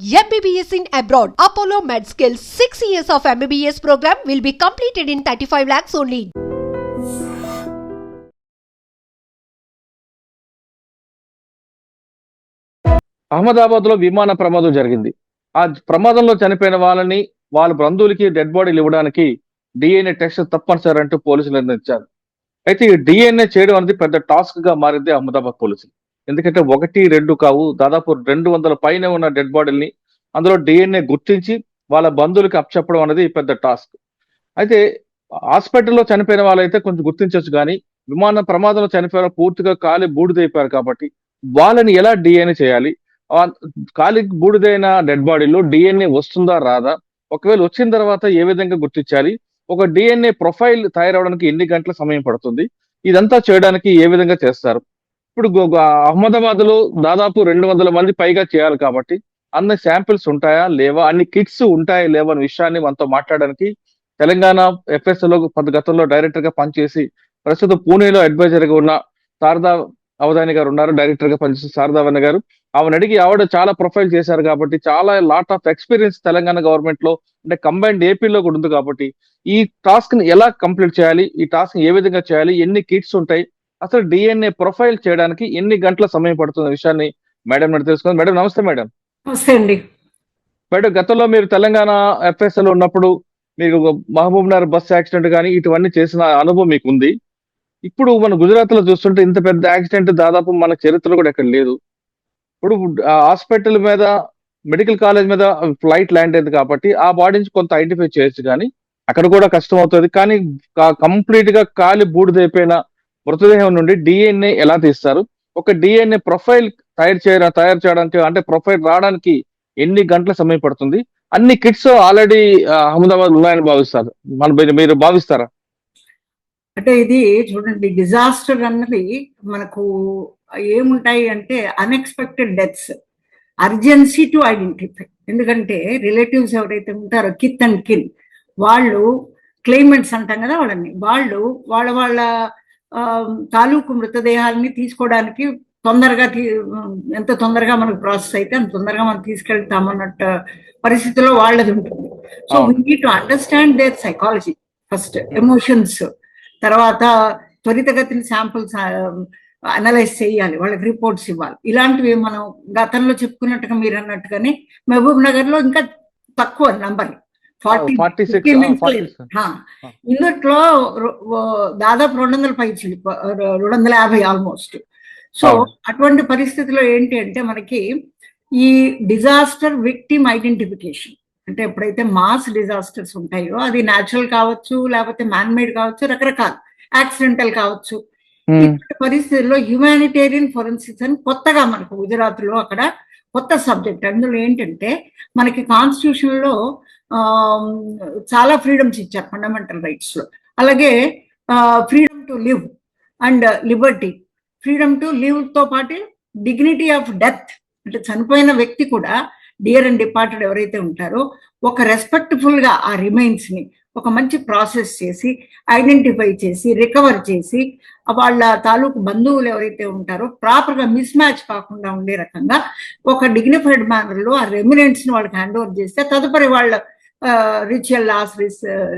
MBBS in abroad. Apollo MedSkill 6 years of MBBS program will be completed in 35 lakhs only. అహ్మదాబాద్లో విమాన ప్రమాదం జరిగింది ఆ ప్రమాదంలో చనిపోయిన వాళ్ళని వాళ్ళ బంధువులకి డెడ్ బాడీలు ఇవ్వడానికి డిఎన్ఏ టెస్ట్ తప్పనిసరి అంటూ పోలీసులు నిర్ణయించారు అయితే ఈ డిఎన్ఏ చేయడం అనేది పెద్ద టాస్క్గా మారింది అహ్మదాబాద్ పోలీసులు ఎందుకంటే ఒకటి రెండు కావు. దాదాపు రెండు వందల పైన ఉన్న డెడ్ బాడీల్ని అందులో డిఎన్ఏ గుర్తించి వాళ్ళ బంధువులకి అప్పచెప్పడం అనేది పెద్ద టాస్క్. అయితే హాస్పిటల్లో చనిపోయిన వాళ్ళైతే కొంచెం గుర్తించవచ్చు కానీ విమాన ప్రమాదంలో చనిపోయిన పూర్తిగా కాలి బూడిదైపోయారు కాబట్టి వాళ్ళని ఎలా డిఎన్ఏ చేయాలి? కాలి బూడిదైన డెడ్ బాడీలో డిఎన్ఏ వస్తుందా రాదా? ఒకవేళ వచ్చిన తర్వాత ఏ విధంగా గుర్తించాలి? ఒక డిఎన్ఏ ప్రొఫైల్ తయారవడానికి ఎన్ని గంటల సమయం పడుతుంది? ఇదంతా చేయడానికి ఏ విధంగా చేస్తారు? ఇప్పుడు అహ్మదాబాద్లో దాదాపు రెండు వందల మంది పైగా చేయాలి కాబట్టి అన్ని శాంపిల్స్ ఉంటాయా లేవా? అన్ని కిట్స్ ఉంటాయా లేవా అనే విషయాన్ని మనతో మాట్లాడడానికి తెలంగాణ ఎఫ్ఎస్లో పది గతంలో డైరెక్టర్గా పనిచేసి ప్రస్తుతం పూణేలో అడ్వైజర్గా ఉన్న శారదా అవధాని గారు ఉన్నారు. డైరెక్టర్గా పనిచేసిన శారదావన్న గారు. ఆమెను అడిగి ఆవిడ చాలా ప్రొఫైల్ చేశారు కాబట్టి చాలా లాట్ ఆఫ్ ఎక్స్పీరియన్స్ తెలంగాణ గవర్నమెంట్లో అంటే కంబైన్డ్ ఏపీలో కూడా ఉంది కాబట్టి ఈ టాస్క్ని ఎలా కంప్లీట్ చేయాలి? ఈ టాస్క్ ఏ విధంగా చేయాలి? ఎన్ని కిట్స్ ఉంటాయి? అసలు డిఎన్ఏ ప్రొఫైల్ చేయడానికి ఎన్ని గంటల సమయం పడుతున్న విషయాన్ని మేడం నేను తెలుసుకుంది. మేడం నమస్తే మేడం. నమస్తే అండి. మేడం గతంలో మీరు తెలంగాణ ఎఫ్ఎస్లో ఉన్నప్పుడు మీకు మహబూబ్ నగర్ బస్ యాక్సిడెంట్ కానీ ఇటువన్నీ చేసిన అనుభవం మీకు ఉంది. ఇప్పుడు మన గుజరాత్లో చూస్తుంటే ఇంత పెద్ద యాక్సిడెంట్ దాదాపు మన చరిత్రలో కూడా ఎక్కడ లేదు. ఇప్పుడు హాస్పిటల్ మీద మెడికల్ కాలేజ్ మీద ఫ్లైట్ ల్యాండ్ అయింది కాబట్టి ఆ బాడీ నుంచి కొంత ఐడెంటిఫై చేయొచ్చు కానీ అక్కడ కూడా కష్టం అవుతుంది. కానీ కంప్లీట్గా కాలి బూడిదైపోయిన మృతదేహం నుండి డిఎన్ఏ ఎలా తీస్తారు? ఒక డిఎన్ఏ ప్రొఫైల్ తయారు చేయ తయారు చేయడానికి అంటే ప్రొఫైల్ రావడానికి ఎన్ని గంటల సమయం పడుతుంది? అన్ని కిట్స్ ఆల్రెడీ అహ్మదాబాద్ ఉన్నాయని భావిస్తారు. మన మీరు భావిస్తారా? అంటే ఇది చూడండి డిజాస్టర్ అన్నది మనకు ఏముంటాయి అంటే unexpected deaths urgency to identify ఎందుకంటే రిలేటివ్స్ ఎవరైతే ఉంటారో కిత్ అండ్ కిన్ వాళ్ళు క్లైమెంట్స్ అంటాం కదా వాళ్ళని. వాళ్ళు వాళ్ళ వాళ్ళ తాలూకు మృతదేహాలని తీసుకోవడానికి తొందరగా ఎంత తొందరగా మనకు ప్రాసెస్ అయితే అంత తొందరగా మనం తీసుకెళ్తామన్నట్టు పరిస్థితిలో వాళ్ళది ఉంటుంది. So we need to understand their psychology first emotions తర్వాత త్వరితగతిని శాంపుల్స్ అనలైజ్ చేయాలి వాళ్ళకి రిపోర్ట్స్ ఇవ్వాలి. ఇలాంటివి మనం గతంలో చెప్పుకున్నట్టుగా మీరు అన్నట్టుగానే మహబూబ్ నగర్లో ఇంకా తక్కువ నంబర్ ఫార్టీ ఇందులో దాదాపు రెండు వందల పై రెండు వందల యాభై ఆల్మోస్ట్. సో అటువంటి పరిస్థితిలో ఏంటి అంటే మనకి ఈ డిజాస్టర్ విక్టిమ్ ఐడెంటిఫికేషన్. అంటే ఎప్పుడైతే మాస్ డిజాస్టర్స్ ఉంటాయో అది న్యాచురల్ కావచ్చు లేకపోతే మ్యాన్ మేడ్ కావచ్చు రకరకాల యాక్సిడెంటల్ కావచ్చు. ఇటువంటి పరిస్థితుల్లో హ్యుమానిటేరియన్ ఫోరెన్సిక్స్ అని కొత్తగా మనకు గుజరాత్లో అక్కడ కొత్త సబ్జెక్ట్. అందులో ఏంటంటే మనకి కాన్స్టిట్యూషన్లో చాలా ఫ్రీడమ్స్ ఇచ్చారు ఫండమెంటల్ రైట్స్లో అలాగే freedom to live and liberty freedom to లివ్తో పాటు డిగ్నిటీ ఆఫ్ డెత్ అంటే చనిపోయిన వ్యక్తి కూడా డియర్ అండ్ డిపార్టెడ్ ఎవరైతే ఉంటారో ఒక రెస్పెక్ట్ఫుల్గా ఆ రిమైన్స్ని ఒక మంచి ప్రాసెస్ చేసి ఐడెంటిఫై చేసి రికవర్ చేసి వాళ్ళ తాలూకు బంధువులు ఎవరైతే ఉంటారో ప్రాపర్గా మిస్ మ్యాచ్ కాకుండా ఉండే రకంగా ఒక డిగ్నిఫైడ్ మేనర్లో ఆ రెమినెంట్స్ని వాళ్ళకి హ్యాండ్ ఓవర్ చేస్తే తదుపరి వాళ్ళ రిచువల్ లాస్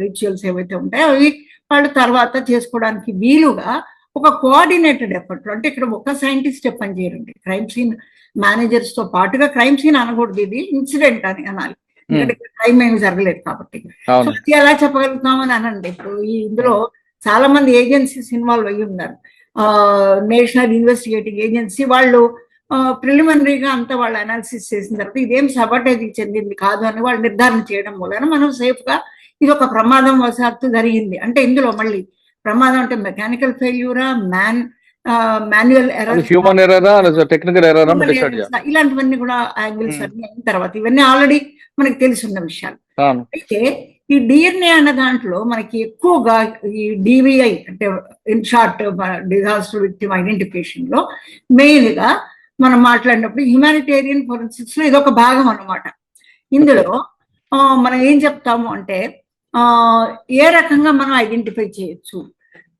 రిచువల్స్ ఏవైతే ఉంటాయో అవి వాళ్ళు తర్వాత చేసుకోవడానికి వీలుగా ఒక కోఆర్డినేటెడ్ ఎఫర్ట్ అంటే ఇక్కడ ఒక సైంటిస్ట్ పని చేయరండి క్రైమ్ సీన్ మేనేజర్స్తో పాటుగా క్రైమ్ సీన్ అనకూడదు ఇది ఇన్సిడెంట్ అని అనాలి. ఎందుకంటే క్రైమ్ ఏమి జరగలేదు కాబట్టి. సో అది ఎలా చెప్పగలుగుతామని అనండి. ఇప్పుడు ఈ ఇందులో చాలా మంది ఏజెన్సీస్ ఇన్వాల్వ్ అయ్యి ఉన్నారు. నేషనల్ ఇన్వెస్టిగేటింగ్ ఏజెన్సీ వాళ్ళు ప్రిలిమినరీగా అంతా వాళ్ళు అనాలిసిస్ చేసిన తర్వాత ఇదేం సబాటేజ్ చెందింది కాదు అని వాళ్ళు నిర్ధారణ చేయడం మూలన మనం సేఫ్గా ఇది ఒక ప్రమాదం వశాత్తు జరిగింది. అంటే ఇందులో మళ్ళీ ప్రమాదం అంటే మెకానికల్ ఫెయిల్యూరా మ్యాన్ మాన్యువల్ ఎర్రర్ హ్యూమన్ ఎర్రరా టెక్నికల్ ఎర్రరా ఇలాంటివన్నీ కూడా యాంగిల్స్ అన్ని అయిన తర్వాత ఇవన్నీ ఆల్రెడీ మనకి తెలిసి ఉన్న విషయాలు అయితే ఈ డిఎన్ఏ అన్న దాంట్లో మనకి ఎక్కువగా ఈ డివిఐ అంటే ఇన్ షార్ట్ డిజాస్టర్ విక్టిమ్ ఐడెంటిఫికేషన్లో మెయిన్గా మనం మాట్లాడినప్పుడు హ్యుమానిటేరియన్ ఫోరెన్సిక్స్లో ఇదొక భాగం అనమాట ఇందులో మనం ఏం చెప్తాము అంటే ఏ రకంగా మనం ఐడెంటిఫై చేయొచ్చు?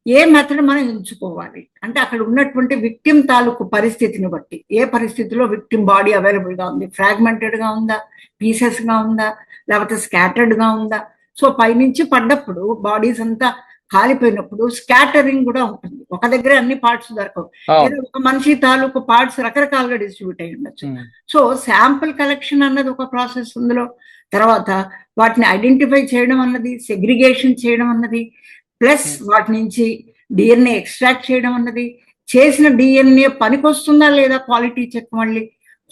ఏ మెథడ్ మనం ఎంచుకోవాలి? అంటే అక్కడ ఉన్నటువంటి విక్టిమ్ తాలూకు పరిస్థితిని బట్టి. ఏ పరిస్థితిలో విక్టిమ్ బాడీ అవైలబుల్గా ఉంది? ఫ్రాగ్మెంటెడ్గా ఉందా? పీసెస్గా ఉందా? లేకపోతే స్కాటర్డ్గా ఉందా? సో పైనుంచి పడ్డప్పుడు బాడీస్ అంతా కాలిపోయినప్పుడు స్కాటరింగ్ కూడా ఉంటుంది. ఒక దగ్గర అన్ని పార్ట్స్ దొరకవు. ఒక మనిషి తాలూకు పార్ట్స్ రకరకాలుగా డిస్ట్రిబ్యూట్ అయి ఉండొచ్చు. సో శాంపుల్ కలెక్షన్ అన్నది ఒక ప్రాసెస్ అందులో తర్వాత వాటిని ఐడెంటిఫై చేయడం అన్నది సెగ్రిగేషన్ చేయడం అన్నది ప్లస్ వాటి నుంచి డిఎన్ఏ ఎక్స్ట్రాక్ట్ చేయడం అన్నది చేసిన డిఎన్ఏ పనికొస్తుందా లేదా క్వాలిటీ చెక్ మళ్ళీ?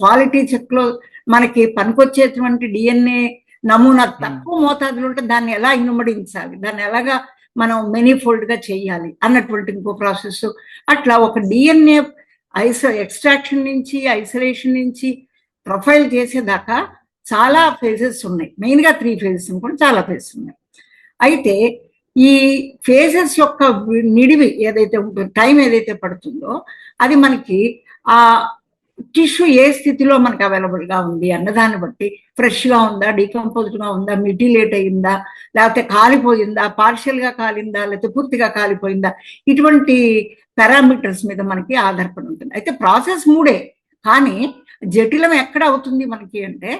క్వాలిటీ చెక్లో మనకి పనికొచ్చేటువంటి డిఎన్ఏ నమూనా తక్కువ మోతాదులో ఉంటే దాన్ని ఎలా ఇనుమడించాలి? దాన్ని ఎలాగా మనం మెనీ ఫోల్డ్గా చేయాలి అన్నటువంటి ఇంకో ప్రాసెస్ అట్లా ఒక డిఎన్ఏ ఐసో ఎక్స్ట్రాక్షన్ నుంచి ఐసోలేషన్ నుంచి ప్రొఫైల్ చేసేదాకా చాలా ఫేజెస్ ఉన్నాయి. మెయిన్గా త్రీ ఫేజెస్ కూడా చాలా ఫేజెస్ ఉన్నాయి. అయితే ఈ ఫేజెస్ యొక్క నిడివి ఏదైతే ఉంటుందో టైం ఏదైతే పడుతుందో అది మనకి ఆ టిష్యూ ఏ స్థితిలో మనకి అవైలబుల్గా ఉంది అన్నదాన్ని బట్టి ఫ్రెష్గా ఉందా డీకంపోజ్డ్గా ఉందా మిటిలేట్ అయిందా లేకపోతే కాలిపోయిందా పార్షియల్గా కాలిందా లేకపోతే పూర్తిగా కాలిపోయిందా ఇటువంటి పారామీటర్స్ మీద మనకి ఆధారపడి ఉంటుంది. అయితే ప్రాసెస్ మూడే కానీ జటిలం ఎక్కడ అవుతుంది మనకి అంటే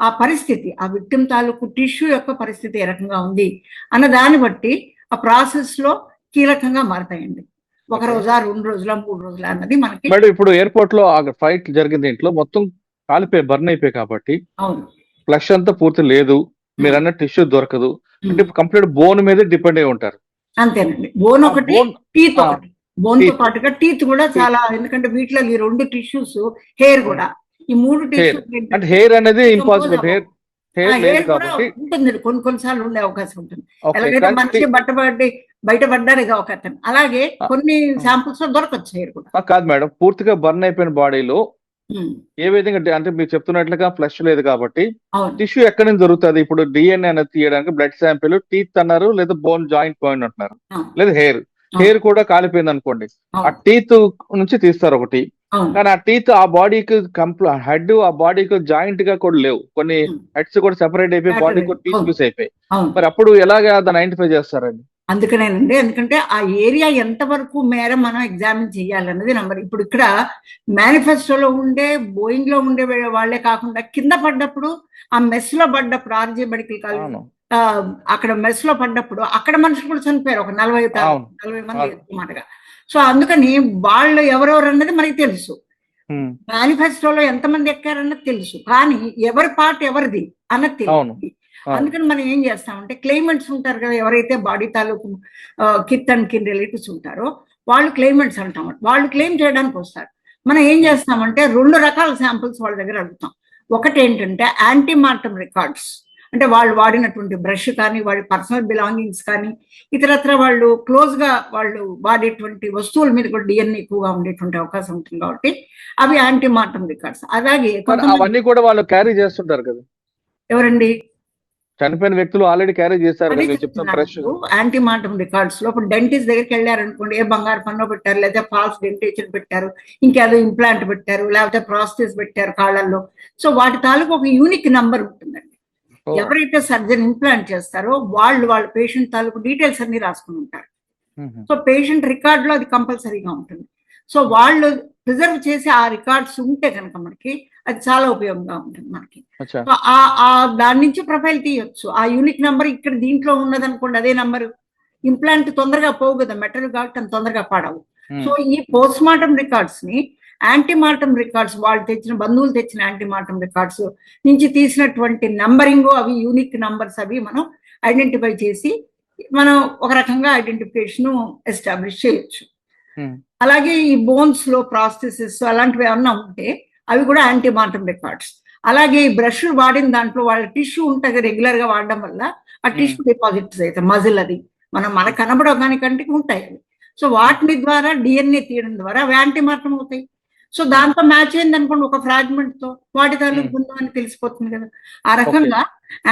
ఆ పరిస్థితి ఆ విక్టిమ్ తాలూకు టిష్యూ యొక్క పరిస్థితి ఏ రకంగా ఉంది అన్న దాన్ని బట్టి ఆ ప్రాసెస్లో కీలకంగా మారతాయండి ఒక. రోజా రెండు రోజుల మూడు రోజుల అన్నది మనకి మేడం ఇప్పుడు ఎయిర్పోర్ట్లో ఫైట్ జరిగింది ఇంట్లో మొత్తం కాలిపోయి బర్న్ అయిపోయి కాబట్టి అవును. ఫ్లష్ అంతా పూర్తి లేదు. మీరు అన్న టిష్యూ దొరకదు. అంటే. కంప్లీట్ బోన్ మీద డిపెండ్ అయి ఉంటారు. అంతేనండి. బోన్ ఒకటి టీత్ ఆ, ఒకటి. బోన్తో teeth. పాటుగా టీత్ కూడా చాలా ఎందుకంటే వీటిలో ఈ రెండు టిష్యూస్ హెయిర్ కూడా. ఈ మూడు అంటే హెయిర్ అనేది ఇంపాసిబుల్ హెయిర్ కాబట్టి ఉంటుంది. కొన్ని కొన్నిసార్లు ఉండే అవకాశం ఉంటుంది. ఎలాగైతే మనిషి బట్టబడి బయట పడ్డారుగా ఒక అతను అలాగే. కొన్ని శాంపుల్స్లో దొరకచ్చు హెయిర్ కూడా. కాదు మేడం. పూర్తిగా బర్న్ అయిపోయిన బాడీలో ఉమ్, ఏ విధంగా అంటే మీరు చెప్తున్నట్లుగా ఫ్లష్ లేదు కాబట్టి టిష్యూ ఎక్కడి నుంచి దొరుకుతుంది? ఇప్పుడు డిఎన్ఏ అనేది తీయడానికి బ్లడ్ శాంపిల్ టీత్ అన్నారు లేదా బోన్ జాయింట్ పాయింట్ అంటున్నారు. లేదా హెయిర్. హెయిర్ కూడా కాలిపోయింది అనుకోండి ఆ టీత్ నుంచి తీస్తారు ఒకటి. కానీ ఆ టీత్ ఆ బాడీకి కంప్లీ హెడ్ ఆ బాడీకి జాయింట్గా కూడా లేవు. కొన్ని. హెడ్స్ కూడా సెపరేట్ అయిపోయి. బాడీ కూడా అవును. మిస్ అయిపోయి మరి అప్పుడు ఎలాగా దాన్ని ఐడెంటిఫై చేస్తారండి? అందుకనేనండి. ఎందుకంటే ఆ ఏరియా ఎంత వరకు మేర మనం ఎగ్జామిన్ చేయాలన్నది నంబర్ ఇప్పుడు ఇక్కడ మేనిఫెస్టోలో ఉండే బోయింగ్లో ఉండే వాళ్ళే కాకుండా కింద పడ్డప్పుడు ఆ మెస్లో పడ్డప్పుడు ఆర్జే మెడికల్ కాలేజ్ అక్కడ మెస్లో పడ్డప్పుడు అక్కడ మనుషులు కూడా చనిపోయారు ఒక నలభై. నలభై మంది. అన్నమాటగా. సో అందుకని వాళ్ళు ఎవరెవరు అన్నది మనకి తెలుసు. మేనిఫెస్టోలో ఎంతమంది ఎక్కారన్నది తెలుసు. కానీ ఎవరి పార్ట్ ఎవరిది అన్నది అవును. అందుకని మనం ఏం చేస్తామంటే క్లైమెంట్స్ ఉంటారు కదా ఎవరైతే బాడీ తాలూకు కిత్ అండ్ కిన్ రిలేటివ్స్ ఉంటారో వాళ్ళు క్లైమెంట్స్ అంటాం. వాళ్ళు క్లెయిమ్ చేయడానికి వస్తారు. మనం ఏం చేస్తామంటే రెండు రకాల శాంపుల్స్ వాళ్ళ దగ్గర అడుగుతాం. ఒకటి ఏంటంటే యాంటీ మార్టం రికార్డ్స్. అంటే వాళ్ళు వాడినటువంటి బ్రష్ కానీ వాళ్ళ పర్సనల్ బిలాంగింగ్స్ కానీ ఇతరత్ర వాళ్ళు క్లోజ్గా వాళ్ళు వాడేటువంటి వస్తువుల మీద కూడా డిఎన్ఏ ఎక్కువగా ఉండేటువంటి అవకాశం ఉంటుంది కాబట్టి అవి యాంటీ మార్టం రికార్డ్స్. అలాగే అవన్నీ కూడా వాళ్ళు క్యారీ చేస్తుంటారు కదా. ఎవరండి? చనిపోయిన వ్యక్తులు already carry fresh ante mortem రికార్డ్స్లో ఇప్పుడు డెంటిస్ట్ దగ్గరికి వెళ్ళారనుకోండి ఏ బంగారు పన్ను పెట్టారు లేదా ఫాల్స్ డెంటేషన్ పెట్టారు ఇంకేదో ఇంప్లాంట్ పెట్టారు లేకపోతే ప్రాస్థెస్ పెట్టారు కాళ్ళల్లో. సో వాటి తాలూకు ఒక యూనిక్ నంబర్ ఉంటుందండి. ఎవరైతే సర్జన్ ఇంప్లాంట్ చేస్తారో వాళ్ళు వాళ్ళ పేషెంట్ తాలూకు డీటెయిల్స్ అన్ని రాసుకుని ఉంటారు. సో పేషెంట్ రికార్డ్లో అది కంపల్సరీగా ఉంటుంది. సో వాళ్ళు ప్రిజర్వ్ చేసి ఆ రికార్డ్స్ ఉంటే కనుక మనకి అది చాలా ఉపయోగంగా ఉంటుంది మనకి. దాని నుంచి ప్రొఫైల్ తీయొచ్చు. ఆ యూనిక్ నంబర్ ఇక్కడ దీంట్లో ఉన్నది అనుకోండి అదే నంబర్. ఇంప్లాంట్ తొందరగా పోవు కదా మెటల్ కాబట్టి అంత తొందరగా పాడవు. సో ఈ పోస్ట్ మార్టం రికార్డ్స్ని యాంటీ మార్టం రికార్డ్స్ వాళ్ళు తెచ్చిన బంధువులు తెచ్చిన యాంటీ మార్టం రికార్డ్స్ నుంచి తీసినటువంటి నంబరింగ్ అవి యూనిక్ నంబర్స్ అవి మనం ఐడెంటిఫై చేసి మనం ఒక రకంగా ఐడెంటిఫికేషన్ ఎస్టాబ్లిష్ చేయొచ్చు. Hmm. అలాగే ఈ బోన్స్లో ప్రాస్థెసిస్ అలాంటివి ఏమన్నా ఉంటే అవి కూడా యాంటీ మార్టం రికార్డ్స్ అలాగే ఈ బ్రష్ వాడిన దాంట్లో వాళ్ళ టిష్యూ ఉంటుంది రెగ్యులర్గా వాడడం వల్ల ఆ టిష్యూ డిపాజిట్స్ అయితే మజిల్ అది. మనం మనకు కనబడగాని కంటికి ఉంటాయి అవి. సో వాటిని ద్వారా డిఎన్ఏ తీయడం ద్వారా అవి యాంటీ మార్టం అవుతాయి. సో దాంతో మ్యాచ్ అయింది అనుకోండి ఒక ఫ్రాగ్మెంట్తో. వాటి తాలూకు Hmm. ఉందో అని తెలిసిపోతుంది కదా. ఆ రకంగా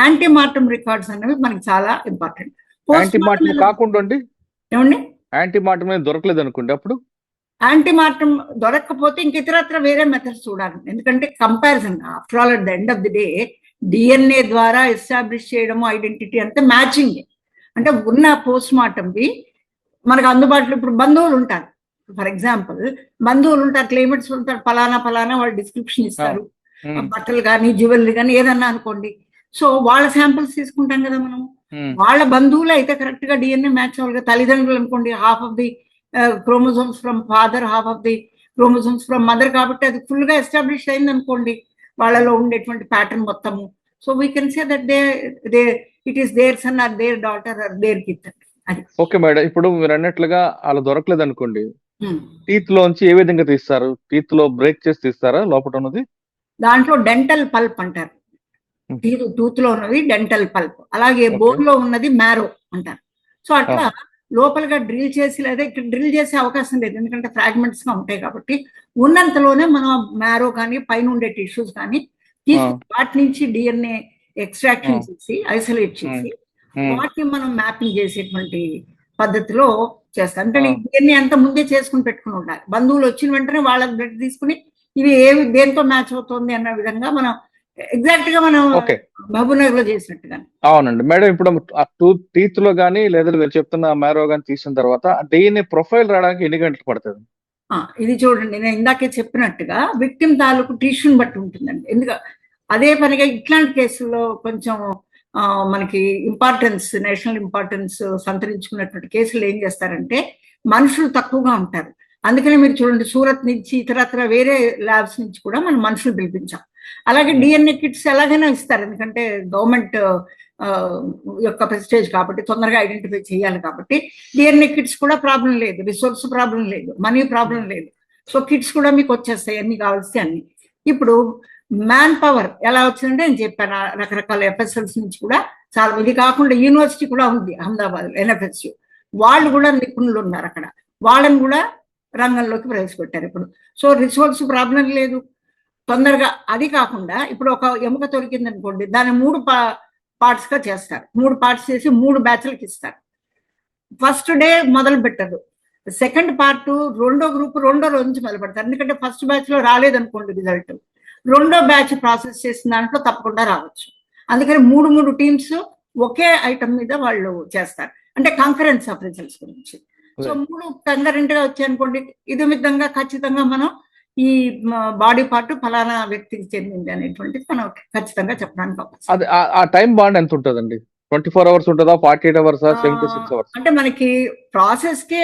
యాంటీ మార్టం రికార్డ్స్ అనేవి మనకి చాలా ఇంపార్టెంట్ యాంటీ మార్టం కాకుండా ఏమండి? యాంటీ మార్టం అనేది దొరకలేదు అనుకోండి అప్పుడు? యాంటీ మార్టం దొరకకపోతే ఇంక ఇతరత్ర వేరే మెథడ్స్ చూడాలి. ఎందుకంటే comparison after all at the end of the day DNA ద్వారా ఎస్టాబ్లిష్ చేయడము ఐడెంటిటీ అంటే మ్యాచింగ్ అంటే ఉన్న పోస్ట్ మార్టంవి మనకు అందుబాటులో ఇప్పుడు బంధువులు ఉంటారు. ఫర్ ఎగ్జాంపుల్ బంధువులు ఉంటారు క్లైమేట్స్ ఉంటారు ఫలానా ఫలానా వాళ్ళు డిస్క్రిప్షన్ ఇస్తారు. బట్టలు కానీ జ్యువెలరీ కానీ ఏదన్నా అనుకోండి. సో వాళ్ళ శాంపిల్స్ తీసుకుంటాం కదా మనం. వాళ్ళ బంధువులు అయితే కరెక్ట్గా డిఎన్ఏ మ్యాచ్ అవ్వాలి తల్లిదండ్రులు అనుకోండి half of the chromosomes from father half of the chromosomes from mother కాబట్టి అది ఫుల్గా ఎస్టాబ్లిష్ అయింది అనుకోండి. వాళ్ళలో ఉండేటువంటి ప్యాటర్న్ మొత్తము. So we can say that they they it is their son or their daughter or their kith అది. Okay madam ఇప్పుడు మీరు అన్నట్లుగా అలా దొరకలేదు అనుకోండి. టీత్ లోంచి ఏ విధంగా తీస్తారు? టీత్లో బ్రేక్ చేసి తీస్తారా? లోపల ఉన్నది? దాంట్లో డెంటల్ పల్ప్ అంటారు. Hmm. టీత్ టూత్లో ఉన్నది డెంటల్ పల్ప్. అలాగే. బోన్లో ఉన్నది మ్యారో అంటారు. సో అట్లా లోపలగా డ్రిల్ చేసి లేదా ఇక్కడ డ్రిల్ చేసే అవకాశం లేదు. ఎందుకంటే ఫ్రాగ్మెంట్స్గా ఉంటాయి కాబట్టి. ఉన్నంతలోనే మనం మ్యారో కానీ పైన ఉండే టిష్యూస్ కానీ తీసుకుని వాటి నుంచి డిఎన్ఏ ఎక్స్ట్రాక్షన్ Ah. చేసి ఐసోలేట్ చేసి ఉమ్, వాటిని మనం మ్యాపింగ్ చేసేటువంటి పద్ధతిలో చేస్తాం అంటే. డిఎన్ఏ అంతా ముందే చేసుకుని పెట్టుకుని ఉండాలి. బంధువులు వచ్చిన వెంటనే వాళ్ళ బ్లడ్ తీసుకుని ఇవి ఏవి దేంతో మ్యాచ్ అవుతుంది అన్న విధంగా మనం ఎగ్జాక్ట్గా మనం మహబూబ్నగర్లో చేసినట్టుగా అవునండి. మేడం ఇప్పుడు టూ టీత్లో కానీ లేదా మీరు చెప్తున్న మ్యారో కానీ తీసిన తర్వాత డిఎన్ఏ ప్రొఫైల్ రావడానికి ఎన్ని గంటలు పడుతుంది? ఇది చూడండి. నేను ఇందాకే చెప్పినట్టుగా విక్టిమ్ తాలూకు టిష్యూని బట్టి ఉంటుందండి. ఎందుకు అదే పనిగా ఇట్లాంటి కేసుల్లో కొంచెం మనకి ఇంపార్టెన్స్ నేషనల్ ఇంపార్టెన్స్ సంతరించుకున్నటువంటి కేసులు ఏం చేస్తారంటే మనుషులు తక్కువగా ఉంటారు. అందుకని మీరు చూడండి సూరత్ నుంచి ఇతరత్ర వేరే ల్యాబ్స్ నుంచి కూడా మనం మనుషులు పిలిపించాం. అలాగే డిఎన్ఏ కిట్స్ ఎలాగైనా ఇస్తారు. ఎందుకంటే గవర్నమెంట్ యొక్క ప్రెస్టేజ్ కాబట్టి తొందరగా ఐడెంటిఫై చేయాలి కాబట్టి డిఎన్ఏ కిట్స్ కూడా ప్రాబ్లం లేదు. రిసోర్స్ ప్రాబ్లం లేదు. మనీ ప్రాబ్లం లేదు. సో కిట్స్ కూడా మీకు వచ్చేస్తాయి. అన్ని కావాల్సి అన్ని. ఇప్పుడు మ్యాన్ పవర్ ఎలా వచ్చిందంటే నేను చెప్పాను రకరకాల ఎఫ్ఎస్ఎల్స్ నుంచి కూడా చాలా ఇది కాకుండా యూనివర్సిటీ కూడా ఉంది అహ్మదాబాద్ ఎన్ఎఫ్ఎస్యు వాళ్ళు కూడా నిపుణులు ఉన్నారు అక్కడ. వాళ్ళని కూడా రంగంలోకి ప్రవేశపెట్టారు ఇప్పుడు. సో రిసోర్స్ ప్రాబ్లం లేదు. తొందరగా అది కాకుండా ఇప్పుడు ఒక ఎముక దొరికింది అనుకోండి దాన్ని మూడు పా పార్ట్స్గా చేస్తారు. మూడు పార్ట్స్ చేసి మూడు బ్యాచ్లకి ఇస్తారు. ఫస్ట్ డే మొదలు పెట్టదు సెకండ్ పార్ట్ రెండో గ్రూప్ రెండో రోజు నుంచి మొదలు పెడతారు. ఎందుకంటే ఫస్ట్ బ్యాచ్లో రాలేదనుకోండి రిజల్ట్. రెండో బ్యాచ్ ప్రాసెస్ చేసిన దాంట్లో తప్పకుండా రావచ్చు. అందుకని మూడు మూడు టీమ్స్ ఒకే ఐటమ్ మీద వాళ్ళు చేస్తారు. అంటే కంకరెన్స్ ఆఫ్ రిజల్ట్స్ గురించి. సో మూడు కంకరెంట్గా వచ్చాయి అనుకోండి ఇది విధంగా ఖచ్చితంగా మనం ఈ బాడీ పార్ట్ ఫలానా వ్యక్తికి చెందింది అనేటువంటిది మనం ఖచ్చితంగా చెప్పడానికి అది ఆ- ఆ టైం బాండ్ ఎంత ఉంటుందండి? ట్వంటీ ఫోర్ అవర్స్ ఉంటుందా? Forty eight hours seventy six hours? అంటే మనకి ప్రాసెస్కి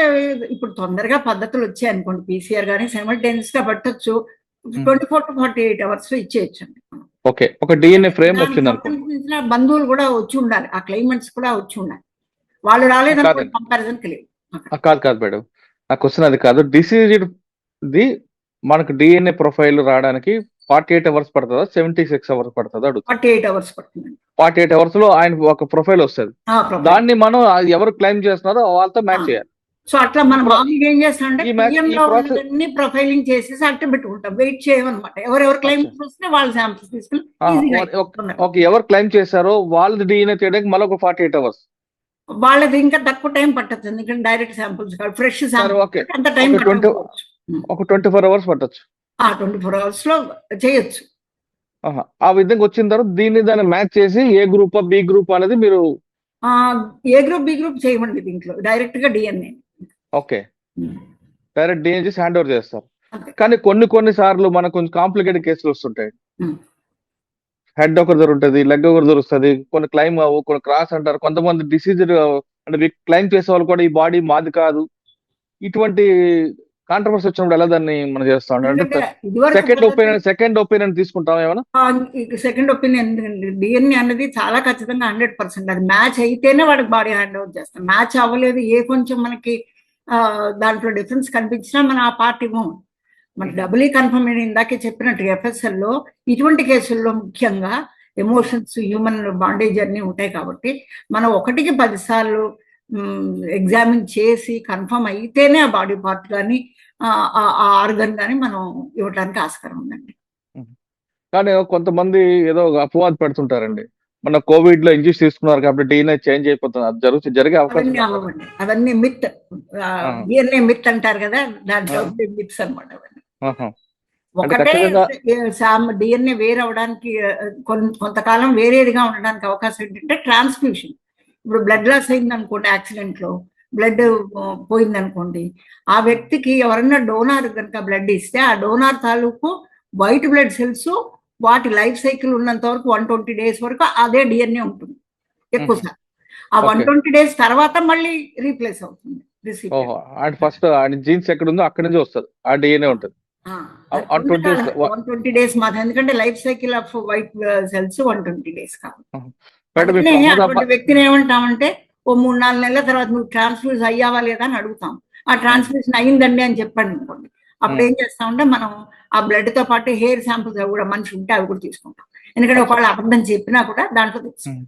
ఇప్పుడు తొందరగా పద్ధతులు వచ్చాయి అనుకోండి పీసీఆర్ కానీ సెమల్టేనియస్గా పట్టొచ్చు. Twenty four to forty eight అవర్స్లో ఇచ్చేయచ్చు అండి ఓకే ఒక డిఎన్ఏ ఫ్రేమ్ వచ్చింది బంధువులు కూడా వచ్చి ఉండాలి ఆ క్లైమెంట్స్ కూడా వచ్చి ఉండాలి. వాళ్ళు కాదండి. కంపారిజన్ కాదు కాదు మేడం. నా క్వశ్చన్ అది కాదు. డిసీజ్ ది మనకు డిఎన్ఏ ప్రొఫైల్ రావడానికి ఫార్టీ ఎయిట్ అవర్స్ పడుతుందా సెవెంటీ సిక్స్ అవర్స్ పడుతుందా అడుగు ఫార్టీ ఎయిట్ అవర్స్ పడుతుందండి ఫార్టీ ఎయిట్ అవర్స్లో ఆయన ఒక ప్రొఫైల్ వస్తుంది. దాన్ని మనం ఎవరు క్లైమ్ చేస్తున్నారో వాళ్ళతో మ్యాచ్. చేయాలి. సో అట్లా మనం మామూలుగా ఏం చేస్తామంటే ఉన్నవన్నీ ప్రొఫైలింగ్ చేసేసి అట్ట పెట్టుకుంటాం. వెయిట్ చేయమన్నమాట. ఎవరెవరు క్లైమ్స్ వస్తే వాళ్ళ శాంపిల్స్ తీసుకుని. ఓకే ఎవరు క్లైమ్ చేశారో వాళ్ళది డిఎన్ఏ తీయడానికి మళ్ళీ ఒక ఫార్టీ ఎయిట్ అవర్స్ వాళ్ళది ఇంకా తక్కువ టైం పట్టచ్చు. ఎందుకంటే డైరెక్ట్ శాంపుల్స్ కాదు. ఫ్రెష్ శాంపుల్ అంత టైం ఒక 20 పట్టకపోవచ్చు ఒక ట్వంటీ ఫోర్ అవర్స్ పట్టొచ్చు. ఆ ట్వంటీ ఫోర్ అవర్స్లో చేయొచ్చు. ఆ విధంగా వచ్చిన తర్వాత దీన్ని దాన్ని మ్యాచ్ చేసి ఏ గ్రూప్ బి గ్రూప్ అనేది మీరు ఏ గ్రూప్ బి గ్రూప్ చేయమండి దీంట్లో. డైరెక్ట్గా డిఎన్ఏ ఓకే. డైరెక్ట్ డిఎన్ఏ చేసి హ్యాండ్ ఓవర్ చేస్తారు. కానీ కొన్ని కొన్ని సార్లు మనకు కొంచెం కాంప్లికేటెడ్ కేసులు వస్తుంటాయి. Hmm. హెడ్ ఒకరి దగ్గర ఉంటుంది లెగ్ ఒకరి దగ్గర వస్తుంది కొన్ని క్లైమ్ అవ్వు కొన్ని క్రాస్ అంటారు. కొంతమంది డిసీజ్ అంటే క్లైమ్ చేసే వాళ్ళు కూడా ఈ బాడీ మాది కాదు. ఇటువంటి కాంట్రవర్సీ వచ్చినప్పుడు ఎలా దాన్ని మనం చేస్తాం? అంటే సెకండ్ ఒపీనియన్ సెకండ్ ఒపీనియన్ తీసుకుంటాం ఏమైనా సెకండ్ ఒపీనియన్ డిఎన్ఏ అనేది చాలా ఖచ్చితంగా హండ్రెడ్ పర్సెంట్ అది మ్యాచ్ అయితేనే వాడికి బాడీ హ్యాండ్ ఓవర్ చేస్తాం. మ్యాచ్ అవ్వలేదు ఏ కొంచెం మనకి దాంట్లో డిఫరెన్స్ కనిపించినా మనం ఆ పార్ట్ ఇవ్వం మన డబుల్ కన్ఫర్మ్ ఇందాకే చెప్పినట్టు ఎఫ్ఎస్ఎల్లో ఇటువంటి కేసుల్లో ముఖ్యంగా ఎమోషన్స్ హ్యూమన్ బాండేజ్ అన్ని ఉంటాయి కాబట్టి మనం ఒకటికి పది సార్లు ఎగ్జామిన్ చేసి కన్ఫర్మ్ అయితేనే ఆ బాడీ పార్ట్ కానీ ఆ ఆర్గన్ కానీ మనం ఇవ్వడానికి ఆస్కారం ఉందండి. కానీ కొంతమంది ఏదో అపవాదం పెడుతుంటారండి. మన కోవిడ్లో ఇంజెక్షన్ తీసుకున్నారు కాబట్టి డిఎన్ఏ చేంజ్ అయిపోతుంది. అది జరుగుతుంది జరిగే అవకాశం అవన్నీ మిత్. డిఎన్ఏ మిత్ అంటారు కదా దాంట్లో. మిత్స్ అనమాట ఒకటే డిఎన్ఏ వేరవడానికి కొంతకాలం వేరేదిగా ఉండడానికి అవకాశం ఏంటంటే ట్రాన్స్ఫ్యూషన్. ఇప్పుడు బ్లడ్ లాస్ అయింది అనుకోండి యాక్సిడెంట్లో బ్లడ్ పోయింది అనుకోండి ఆ వ్యక్తికి ఎవరన్నా డోనార్ కనుక బ్లడ్ ఇస్తే ఆ డోనార్ తాలూకు వైట్ బ్లడ్ సెల్స్ వాటి లైఫ్ సైకిల్ ఉన్నంత వరకు వన్ ట్వంటీ డేస్ వరకు అదే డిఎన్ఏ ఉంటుంది. ఎక్కువ సార్ ఆ వన్. ట్వంటీ డేస్ తర్వాత మళ్ళీ రీప్లేస్ అవుతుంది. ఫస్ట్ జీన్స్ ఎక్కడ ఉందో అక్కడి నుంచి వస్తుంది. ఆ డిఎన్ఏ ఉంటుంది. ఆ- ఆ 20 days లో- వన్ ట్వంటీ డేస్ మాత్రం. ఎందుకంటే life cycle of white cells one twenty days కాబట్టి. వ్యక్తిని ఏమంటామంటే ఓ మూడు నాలుగు నెలల తర్వాత నువ్వు ట్రాన్స్ఫ్యూజ్ అయ్యావా లేదా అని అడుగుతాం. ఆ ట్రాన్స్ఫ్యూజన్ అయిందండి అని చెప్పండి అనుకోండి. అప్పుడు. ఏం చేస్తామంటే మనం ఆ బ్లడ్తో పాటు హెయిర్ శాంపుల్స్ కూడా మనిషి ఉంటే అవి కూడా తీసుకుంటాం. ఎందుకంటే ఒకవేళ అబద్ధం చెప్పినా కూడా దాంట్లో Hmm.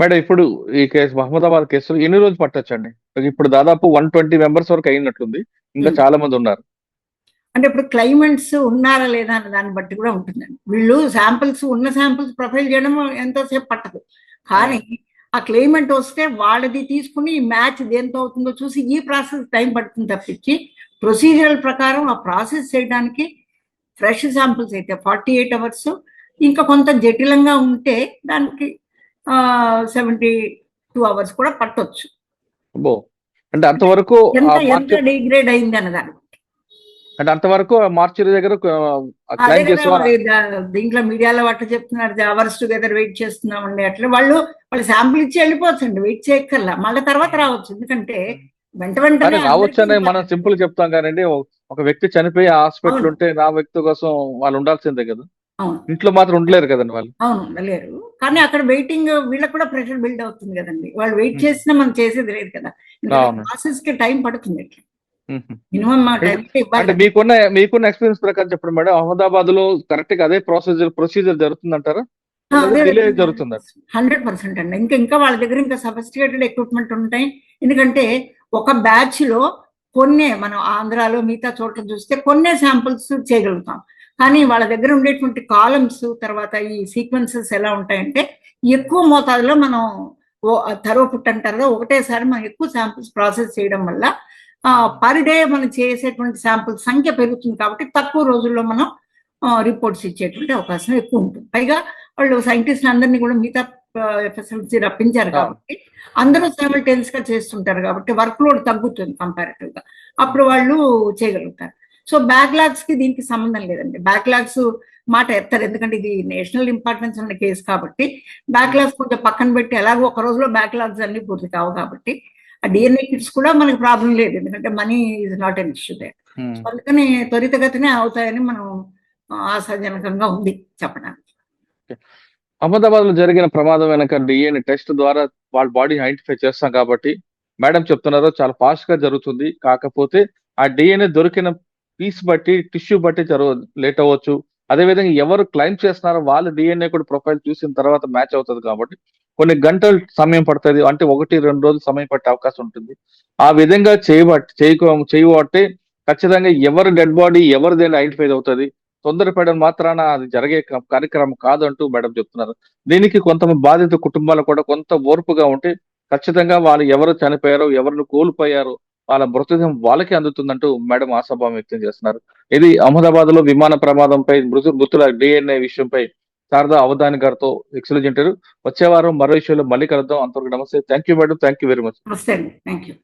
మేడం ఇప్పుడు ఈ కేసు అహ్మదాబాద్ కేసులో ఎన్ని రోజులు పట్టొచ్చండి? ఇప్పుడు దాదాపు వన్ ట్వంటీ మెంబర్స్ వరకు అయినట్లుంది. ఇంకా. చాలా మంది ఉన్నారు. అంటే ఇప్పుడు క్లైమెంట్స్ ఉన్నారా లేదా అన్న దాన్ని బట్టి కూడా ఉంటుందండి. వీళ్ళు శాంపిల్స్ ఉన్న శాంపిల్స్ ప్రొఫైల్ చేయడం ఎంతోసేపు పట్టదు. కానీ ఆ క్లైమెంట్ వస్తే వాళ్ళది తీసుకుని ఈ మ్యాచ్ దేంతో అవుతుందో చూసి ఈ ప్రాసెస్ టైం పడుతుంది తప్పించి ప్రొసీజరల్ ప్రకారం ఆ ప్రాసెస్ చేయడానికి ఫ్రెష్ శాంపిల్స్ అయితే ఫార్టీ ఎయిట్ అవర్స్ ఇంకా కొంత జటిలంగా ఉంటే దానికి సెవెంటీ టూ అవర్స్ కూడా పట్టొచ్చు. అబ్బో! అంటే అంతవరకు ఎంత డిగ్రేడ్ అయింది అన్నదాన్ని? అంటే అంతవరకు మార్చి దగ్గర దీంట్లో మీడియాలో అట్ట చెప్తున్నారు అవర్స్ టుగెదర్ వెయిట్ చేస్తున్నామండి అట్లా. వాళ్ళు వాళ్ళు శాంపుల్ ఇచ్చి వెళ్ళిపోవచ్చండి వెయిట్ చేయక్కర్లా. మళ్ళీ తర్వాత రావచ్చు. ఎందుకంటే వెంట వెంటనే రావచ్చు అని అందరికీ మనం సింపుల్ చెప్తాం కానీ ఒక వ్యక్తి చనిపోయి హాస్పిటల్. ఉంటే నా వ్యక్తి కోసం వాళ్ళు ఉండాల్సిందే కదా. ఇంట్లో మాత్రం ఉండలేరు కదండి వాళ్ళు. అవును ఉండలేరు. కానీ అక్కడ వెయిటింగ్ వీళ్ళకి కూడా ప్రెషర్ బిల్డ్ అవుతుంది కదండి. వాళ్ళు వెయిట్. చేసినా మనం చేసేది లేదు కదా. ప్రాసెస్కి టైం పడుతుంది ఇట్లా అంటే మీకున్న మీకున్న ఎక్స్పీరియన్స్ ప్రకారం చెప్పండి మేడం. అహ్మదాబాద్లో కరెక్ట్గా అదే ప్రొసీజర్ ప్రొసీజర్ జరుగుతుందంటారా? జరుగుతుందా? హండ్రెడ్ పర్సెంట్ అండి. ఇంకా ఇంకా వాళ్ళ దగ్గర ఇంకా సఫిస్టికేటెడ్ ఎక్విప్మెంట్ ఉంటాయి. ఎందుకంటే ఒక బ్యాచ్లో కొన్నే మనం ఆంధ్రాలో మిగతా చోట్ల చూస్తే కొన్నే శాంపుల్స్ చేయగలుగుతాం. కానీ వాళ్ళ దగ్గర ఉండేటువంటి కాలమ్స్ తర్వాత ఈ సీక్వెన్సెస్ ఎలా ఉంటాయంటే ఎక్కువ మోతాదులో మనం థరో పుట్ అంటారు కదా, ఒకటేసారి మనం ఎక్కువ శాంపుల్స్ ప్రాసెస్ చేయడం వల్ల పర్ డే మనం చేసేటువంటి శాంపుల్ సంఖ్య పెరుగుతుంది కాబట్టి తక్కువ రోజుల్లో మనం రిపోర్ట్స్ ఇచ్చేటువంటి అవకాశం ఎక్కువ ఉంటుంది. పైగా వాళ్ళు సైంటిస్ట్ అందరినీ కూడా మిగతా ఎఫ్ఎస్ఎల్సీ రప్పించారు. కాబట్టి అందరూ సైమల్టేనియస్గా చేస్తుంటారు కాబట్టి వర్క్ లోడ్ తగ్గుతుంది కంపారిటివ్గా. అప్పుడు వాళ్ళు చేయగలుగుతారు. సో బ్యాక్లాగ్స్కి దీనికి సంబంధం లేదండి. బ్యాక్లాగ్స్ మాట ఎత్తారు. ఎందుకంటే ఇది నేషనల్ ఇంపార్టెన్స్ ఉన్న కేసు కాబట్టి బ్యాక్లాగ్స్ కొంచెం పక్కన పెట్టి ఎలాగో ఒక రోజులో బ్యాక్లాగ్స్ అన్ని పూర్తి కావు కాబట్టి ఆ డిఎన్ఏ కిట్స్ కూడా మనకి ప్రాబ్లం లేదు. ఎందుకంటే money is not an issue there. అందుకని త్వరితగతినే అవుతాయని మనం ఆశాజనకంగా ఉంది చెప్పడానికి. అహ్మదాబాద్లో జరిగిన ప్రమాదం వెనక డిఎన్ఏ టెస్ట్ ద్వారా వాళ్ళ బాడీ ఐడెంటిఫై చేస్తాం కాబట్టి మేడం చెప్తున్నారు చాలా ఫాస్ట్గా జరుగుతుంది. కాకపోతే ఆ డిఎన్ఏ దొరికిన పీస్ బట్టి టిష్యూ బట్టి జరగ లేట్ అవ్వచ్చు. అదేవిధంగా ఎవరు క్లైమ్ చేస్తున్నారో వాళ్ళ డిఎన్ఏ కూడా ప్రొఫైల్ చూసిన తర్వాత మ్యాచ్ అవుతుంది కాబట్టి కొన్ని గంటలు సమయం పడుతుంది. అంటే ఒకటి రెండు రోజులు సమయం పట్టే అవకాశం ఉంటుంది. ఆ విధంగా చేయబట్టి చేయకో చేయబట్టి ఖచ్చితంగా ఎవరు డెడ్ బాడీ ఎవరిదైనా ఐడెంటిఫై అవుతుంది. తొందరపడడం మాత్రాన అది జరిగే కార్యక్రమం కాదంటూ మేడం చెప్తున్నారు. దీనికి కొంతమంది బాధిత కుటుంబాలు కూడా కొంత ఓర్పుగా ఉంటే ఖచ్చితంగా వాళ్ళు ఎవరు చనిపోయారో ఎవరిని కోల్పోయారో వాళ్ళ మృతదేహం వాళ్ళకి అందుతుందంటూ మేడం ఆశాభావం వ్యక్తం చేస్తున్నారు. ఇది అహ్మదాబాద్లో విమాన ప్రమాదంపై మృతు మృతుల డిఎన్ఏ విషయంపై శారదా అవధాని గారితో ఎక్సలెంట్ ఇంటర్వ్యూ. వచ్చే వారం మరో విషయంలో మళ్ళీ కలుద్దాం. అంతవరకు నమస్తే. Thank you madam. Thank you very much. Thank you